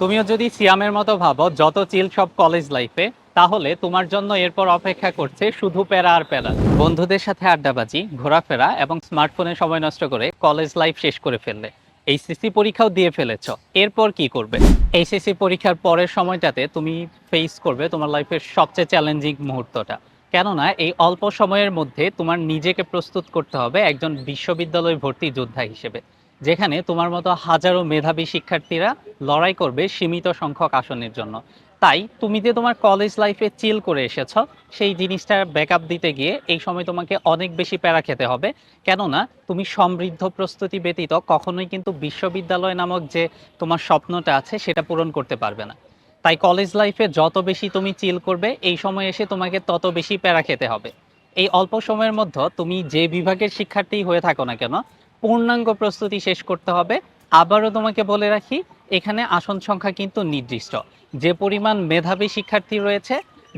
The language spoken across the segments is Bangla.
তুমিও যদি সিয়ামের মতো ভাবো, যত চিল সব কলেজ লাইফে তাহলে তোমার জন্য এরপর অপেক্ষা করছে শুধু প্যারা আর প্যারা। বন্ধুদের সাথে আড্ডাবাজি, ঘোরাফেরা এবং স্মার্টফোনে সময় নষ্ট করে কলেজ লাইফ শেষ করে ফেললে। এইচএসসি পরীক্ষাও দিয়ে ফেলেছ। এরপর কি করবে? এইচএসসি পরীক্ষার পরের সময়টাতে তুমি ফেস করবে তোমার লাইফের সবচেয়ে চ্যালেঞ্জিং মুহূর্তটা। কেননা এই অল্প সময়ের মধ্যে তোমার নিজেকে প্রস্তুত করতে হবে একজন বিশ্ববিদ্যালয় ভর্তি যোদ্ধা হিসেবে, যেখানে তোমার মতো হাজারো মেধাবী শিক্ষার্থীরা লড়াই করবে সীমিত সংখ্যক আসনের জন্য। তাই তুমি যে তোমার কলেজ লাইফে চিল করে এসেছ, সেই জিনিসটা ব্যাকআপ দিতে গিয়ে এই সময় তোমাকে অনেক বেশি প্যারা খেতে হবে। কেননা, তুমি সমৃদ্ধ প্রস্তুতি ব্যতীত কখনোই কিন্তু বিশ্ববিদ্যালয় নামক যে তোমার স্বপ্নটা আছে, সেটা পূরণ করতে পারবে না। তাই কলেজ লাইফে যত বেশি তুমি চিল করবে, এই সময় এসে তোমাকে তত বেশি প্যারা খেতে হবে। এই অল্প সময়ের মধ্যে তুমি যে বিভাগের শিক্ষার্থী হয়ে থাকো না কেন, পূর্ণাঙ্গ প্রস্তুতি শেষ করতে হবে। আবারও তোমাকে বলে রাখি, এখানে আসন সংখ্যা কিন্তু নির্দিষ্ট। যে পরিমাণ মেধাবী শিক্ষার্থী রয়েছে,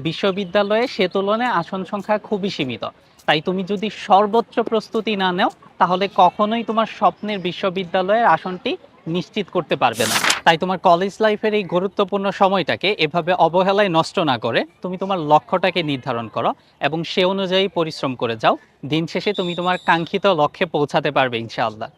বিশ্ববিদ্যালয়ে সে তুলনায় আসন সংখ্যা খুবই সীমিত। তাই তুমি যদি সর্বোচ্চ প্রস্তুতি না নেও, তাহলে কখনোই তোমার স্বপ্নের বিশ্ববিদ্যালয়ের আসনটি নিশ্চিত করতে পারবে না। তাই তোমার কলেজ লাইফের এই গুরুত্বপূর্ণ সময়টাকে এভাবে অবহেলায় নষ্ট না করে তুমি তোমার লক্ষ্যটাকে নির্ধারণ করো এবং সে অনুযায়ী পরিশ্রম করে যাও। দিন শেষে তুমি তোমার কাঙ্ক্ষিত লক্ষ্যে পৌঁছাতে পারবে ইনশাআল্লাহ।